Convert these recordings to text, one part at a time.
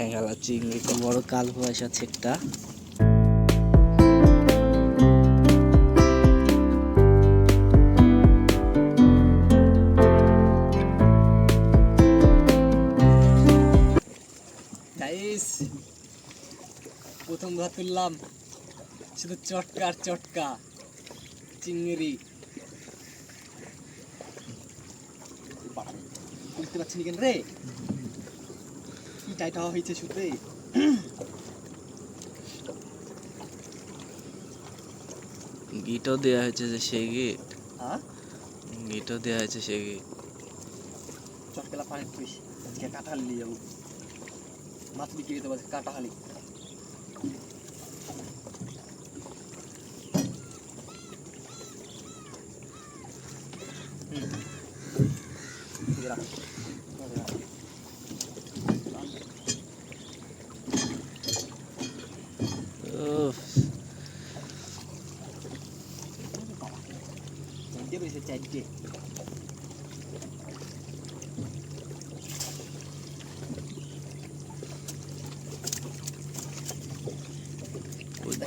ঠ্যাঙ্গালা চিংড়ি, বড় কাল বয়স আছে প্রথম ধর তুললাম। শুধু চটকা আর চটকা। চিংড়ি। বুঝতে পারছি না কেন রে? টাইট হয়েছে শুধুই। গিটও দেওয়া হয়েছে যে সেই গিট। হ্যাঁ? গিটও দেয়া হয়েছে সেই গিট। চটকেলা পানি খুঁজ আজকে কাঁঠাল নিয়ে যাব। মাছ বিক্রি করতে পারছি কাঁটাহালি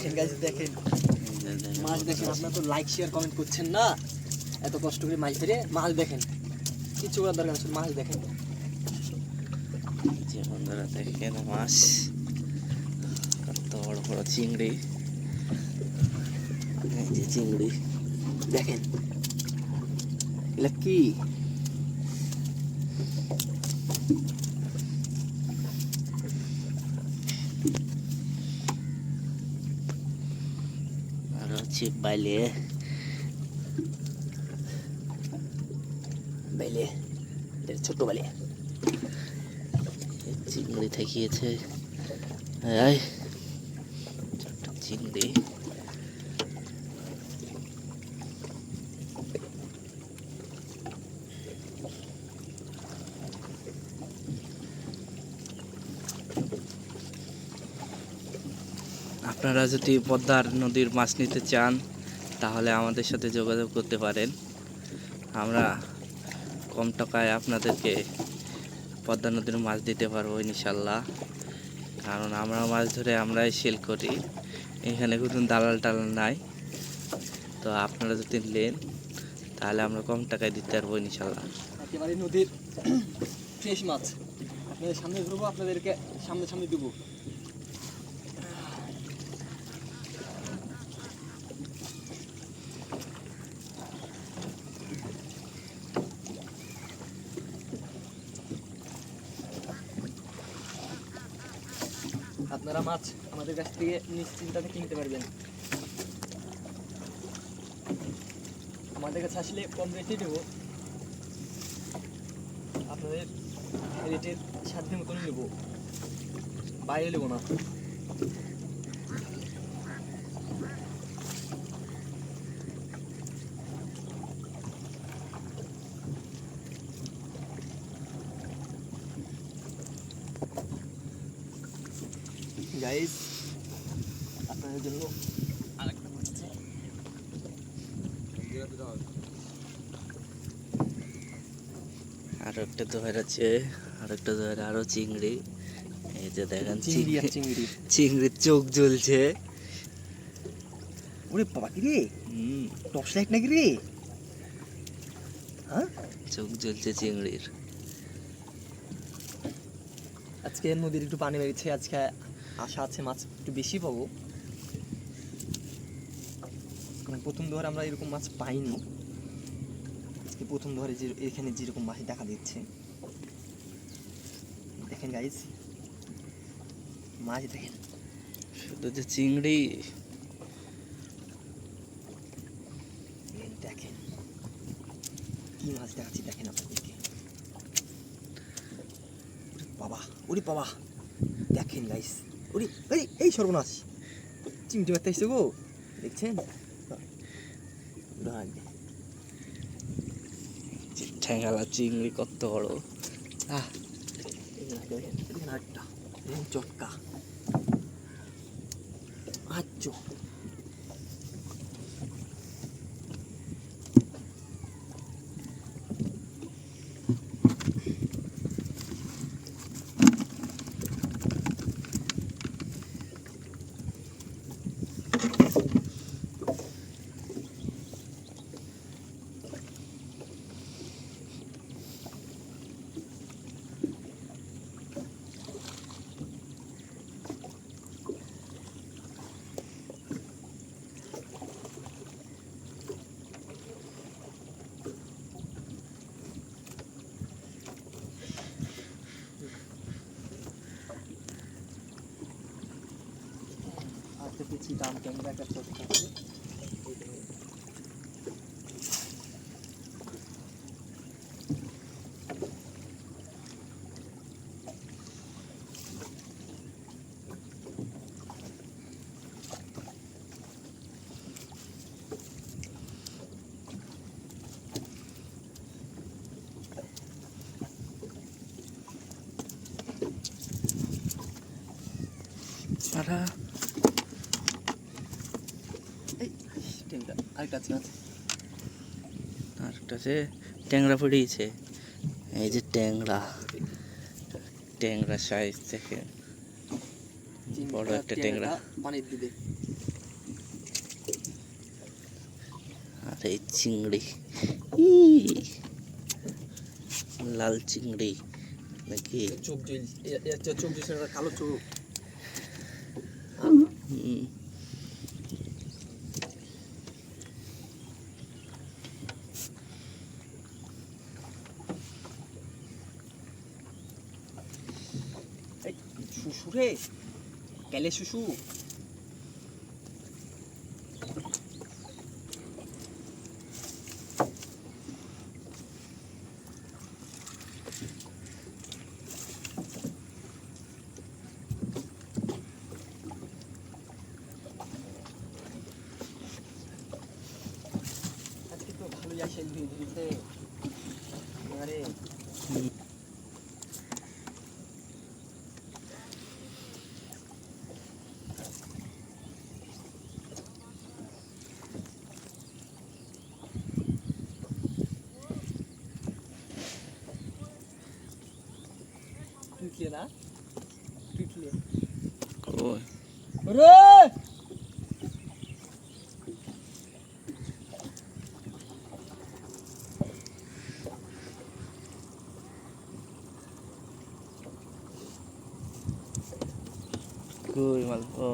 দেখেন গাছ দেখেন। মাছ দেখেন, আপনারা তো লাইক শেয়ার কমেন্ট করছেন না? এত কষ্ট করে মাছ ধরে মাছ দেখেন। কিছু করার দরকার শুধু মাছ দেখেন। যে বন্ধুরা, দেখেন মাছ। কত বড় বড় চিংড়ি। এই যে চিংড়ি, দেখেন। এগুলা কি? আর হচ্ছে বাইলে বেলে এটা ছোট বেলে এই চিংড়ি থাকিয়েছে এই ছোট্ট চিংড়ি আপনারা যদি পদ্মার নদীর মাছ নিতে চান, তাহলে আমাদের সাথে যোগাযোগ করতে পারেন। আমরা কম টাকায় আপনাদেরকে পদ্মা নদীর মাছ দিতে পারব ইনশাল্লাহ কারণ আমরা মাছ ধরে আমরাই সেল করি। এখানে কোনো দালাল টালাল নাই। তো আপনারা যদি নেন, তাহলে আমরা কম টাকায় দিতে পারব ইনশাল্লাহ নদীর ফ্রেশ মাছ। আপনাদের সামনে ধরবো, আপনাদেরকে সামনে সামনে দেবো। আপনারা মাছ আমাদের কাছ থেকে নিশ্চিন্তাতে কিনতে পারবেন। আমাদের কাছে আসলে কম রেটে দেবো। আপনাদের রেটের সাধ্য মতন নেব। বাইরে নেব না। আপনাদের জন্য আরেকটা মাছ আছে আর একটা তো আছে আর একটা তো আরও চিংড়ি। এই যে দেখেন চিংড়ি চিংড়ি। চিংড়ি। চিংড়ির চোখ জ্বলছে। ওরে বাবা কি রে? হুম। টর্চ লাইট নাকি রে? হ্যাঁ? চোখ জ্বলছে চিংড়ির। আজকে নদীর একটু পানি বেরিয়েছে আজকে আশা আছে মাছ একটু বেশি পাবো কারণ প্রথম ধরে আমরা এরকম মাছ পাইনি। আজকে প্রথম ধরে যে এখানে যেরকম মাছ দেখা দিচ্ছে। দেখেন গাইজ মাছ দেখেন। শুধু যে চিংড়ি। দেখেন কি মাছ দেখাচ্ছি দেখেন আপনাদেরকে। বাবা ওরে বাবা দেখেন গাইস ওরে এই এই সর্বনাশ। চিমটি মারতে এসছে গো? দেখছেন? ঠ্যাঙ্গালা চিংড়ি কত বড়। আহ। চটকা আচ্ছা। তো কিছু দাম ক্যামেরা একটা করতে হবে আরা টেনটা আরেকটা আছে আছে। আর একটা আছে ট্যাংরা পড়িয়েছে এই যে ট্যাংরা ট্যাংরা সাইজ থেকে বড় একটা ট্যাংরা। পানির দিবে। আর এই চিংড়ি। লাল চিংড়ি। নাকি? চোখ কালো চোখ। রে কেলে শুশু ধীরে ধীরে আরে কই মাল ও।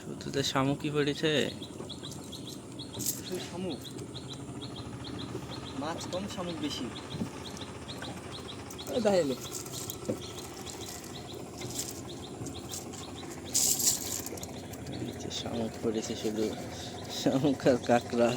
শুধু তো শামুকি পড়েছে? শামুক মাছ কম শামুক বেশি। যে শামুক পড়েছে শুধু শামুক আর কাঁকড়া।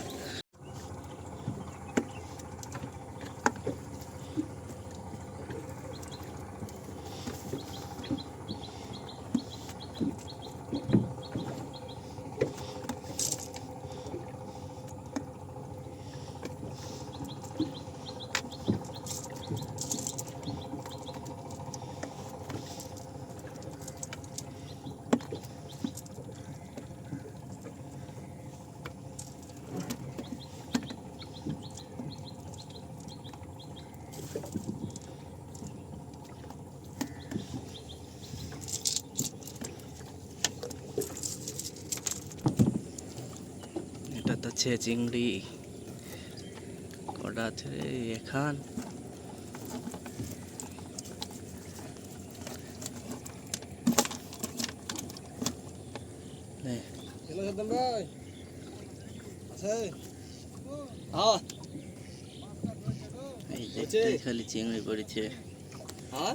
তো হচ্ছে চিংড়ি কটা আছে এখান। আছে। খালি চিংড়ি পড়েছে। হ্যাঁ?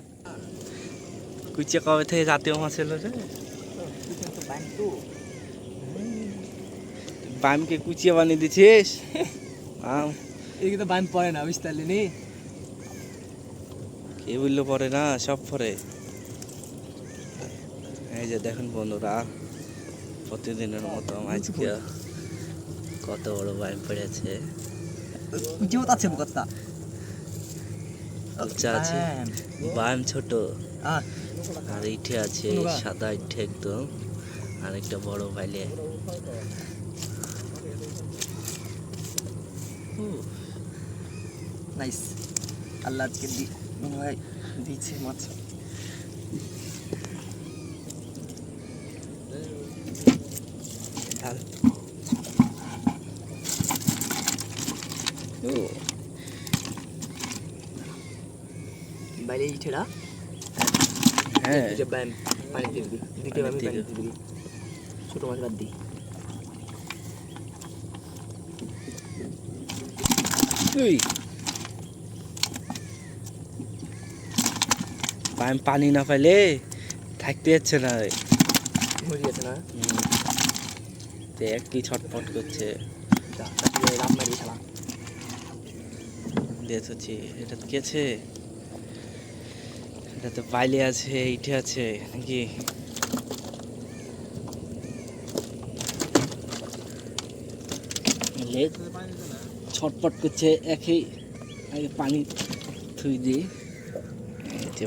কুচিয়া কবে থেকে জাতীয় মাছ এলো রে? পামকে কুচিয়া বানিয়ে দিছিস আম এদিকে তো বাইম পড়ে না বুঝতে পারলি কে বলল পরে না? সব পরে এই যে দেখেন বন্ধুরা প্রতিদিনের মতো আজকে কত বড় বাইম পড়েছে। যেমন আছে মুখতা আচ্ছা আছে। বাইম ছোট। আর ইঠে আছে সাদা ইঠে একদম। আর একটা বড় বাইলে নাইস আল্লাহ আজকে মনে দিয়েছে মাছ বাইরে ইটেরা হ্যাঁ। দুটো ব্যায়াম পানি দিয়ে দিবি। দুটো ব্যায়াম পানি পানি দিয়ে দিয়ে দিবি। ছোট মাছ বাদ দিই আমি পানি না পাইলে থাকতে যাচ্ছে না। রে। মরে গেছে না। দেখ কি ছটফট করছে। দেখছি এটা তো গেছে এটা তো বাইলে আছে এইটে আছে নাকি? লেগ ছটপট করছে একই আগে পানি থুই দিই। যে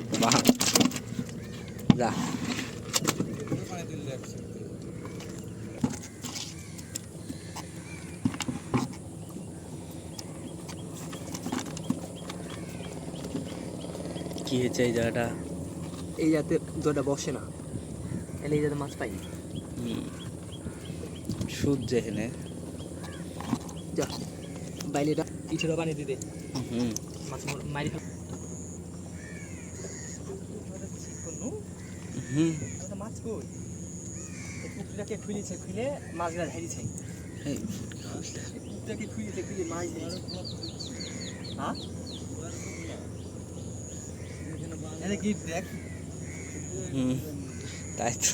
কি হয়েছে এই জায়গাটা? এই যাতে দোটা বসে না। তাহলে এই যাতে মাছ পাই। সুদ যেখানে যা। বাইলেটা পিঠেরও পানি দিতে। হুম। মাছ মারি হুম। মাছ কই? পুকুরটাকে খুলেছে খুলে মাছগুলা ঝাড়িছে এই, এই পুকুরটাকে খুলেছে খুলে মাছ হ্যাঁ? কি দেখ? হুম। তাই তো।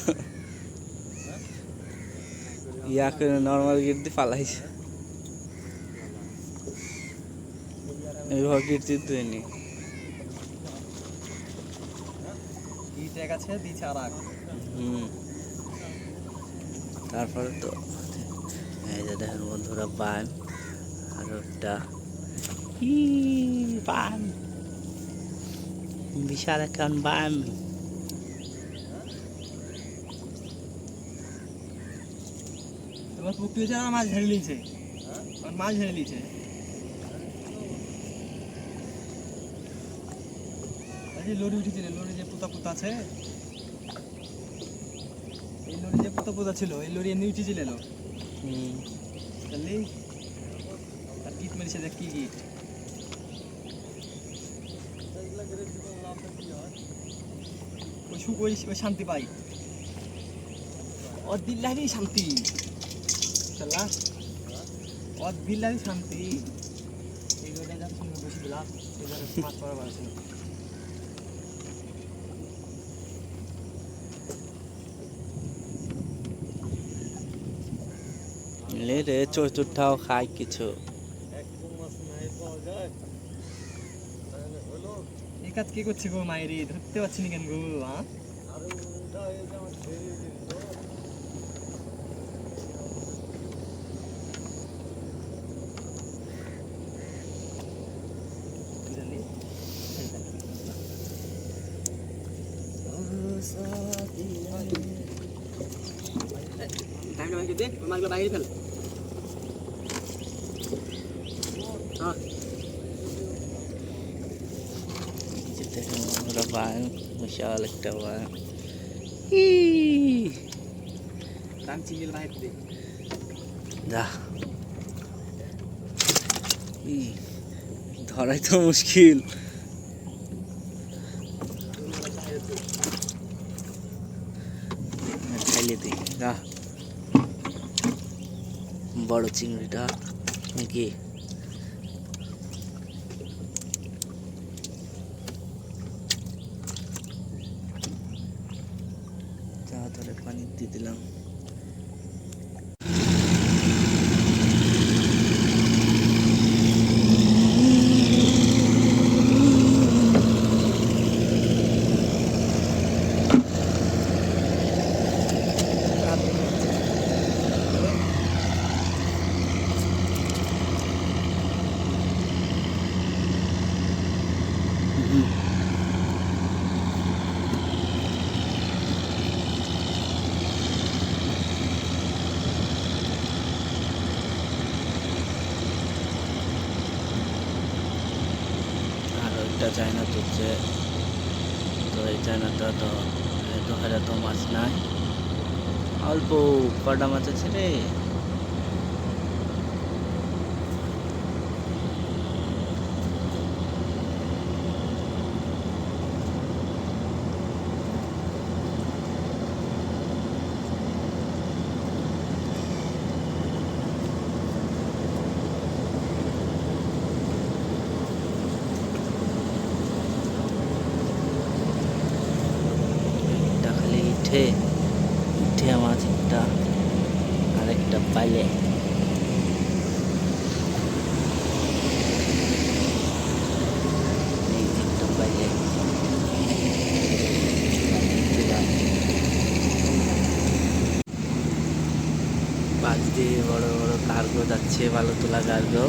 ইয়া করে নর্মাল গিট দিয়ে পালাইছে তারপরে তো এই যে দেখেন বন্ধুরা বান। আর ই, বান? বিশাল একটা বান। পুকুর মাছ ঝাড়ি নিয়েছে মাছ ঝাড়ি লিয়েছে এই যে লরি উঠেছিল লরি যে পোতা পোতা আছে। এই লরি যে পোতা পোতা ছিল, এই লরি এমনি উঠেছিল বুঝলি আর গিট মেরেছে, দেখ কি গিট ওই সু, ওই শান্তি পাই। দিল্লারই শান্তি। চলা দিল্লারই শান্তি। এই রোডে যাচ্ছি বসে দিলাম এবারে মাছ পড়া বাড়ছিল লে রে চতুর্থাও খাই কিছু। এই কাজ কে করছে গো মায়েরি ধরতে পারছি না কেন গো হ্যাঁ? টাইমটা বাইরে দে মাছগুলো বাইরে ফেল হ্যাঁ এই যে দেখেন বান বিশাল একটা দে। যা। ধরাই তো মুশকিল। খাইলে দিই যা। বড় চিংড়িটা নাকি? যা ধরে পানি দিয়ে দিলাম আর ওইটা তুলছে তো এই চায়নাটা তো এত হাজার তো মাছ নাই। অল্প কটা মাছ আছে রে? ভালো তোলা কার্গো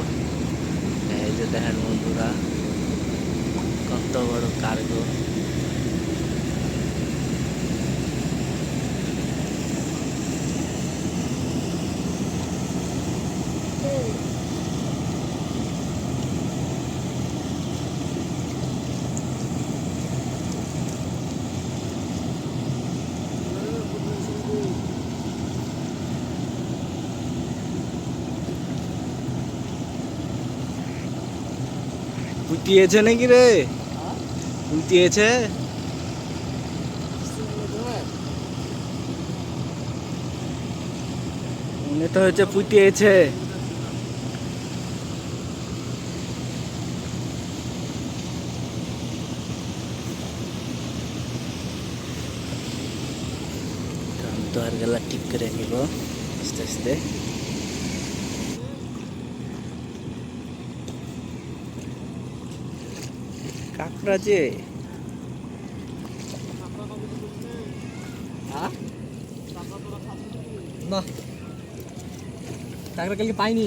এই যে দেখেন বন্ধুরা কত বড় কার্গো। উঠিয়েছে নাকি রে? উঠিয়েছে মনে তো হচ্ছে পুটিয়েছে তো আর গেলা ঠিক করে নিব, আস্তে আস্তে। কাঁকড়া যে হ্যাঁ? না। কাঁকড়া কালকে পাইনি।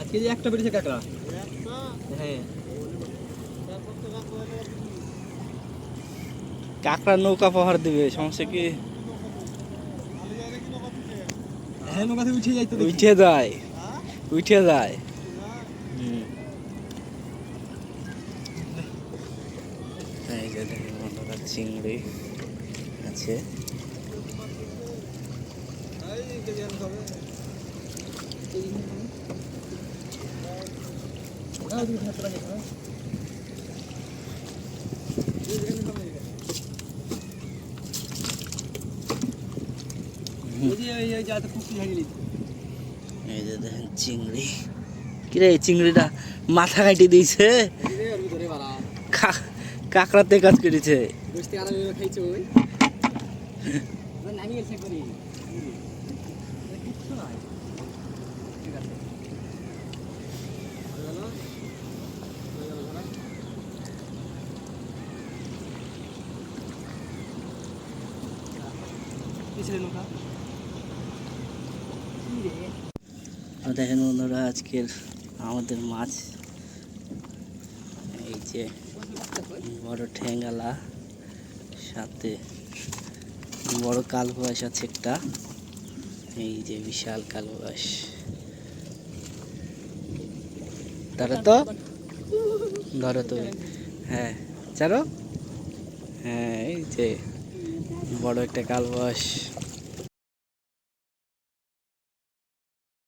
আজকে যে একটা বেরিয়েছে কাঁকড়া। হ্যাঁ। কাঁকড়া নৌকা পাহাড় দিবে সমস্যা কি? হ্যাঁ নৌকা থেকে উঠে যাই তো উঠে যায়। উঠে যায় হুম। এই যে দেখেন বন্ধুরা চিংড়ি আছে না, ওদিকে ধার করা যাবে না। ওই যে ওই- ওই জায়গাতে পুকুর এই যে দেখেন চিংড়ি। কিরে চিংড়িটা মাথা কাটি দিয়েছে? কাঁকড়াতে কাজ করেছে। বসতে আরামে খাইছে ওই। ওই গেছে। কিচ্ছু। ঠিক আছে। দেখেন বন্ধুরা আজকের আমাদের মাছ এই যে বড় ঠেঙ্গালা সাথে বড় কালবাস আছে একটা। এই যে বিশাল কালবাস ধরো তো। ধরো তো হ্যাঁ চারো হ্যাঁ এই যে বড় একটা কালবাস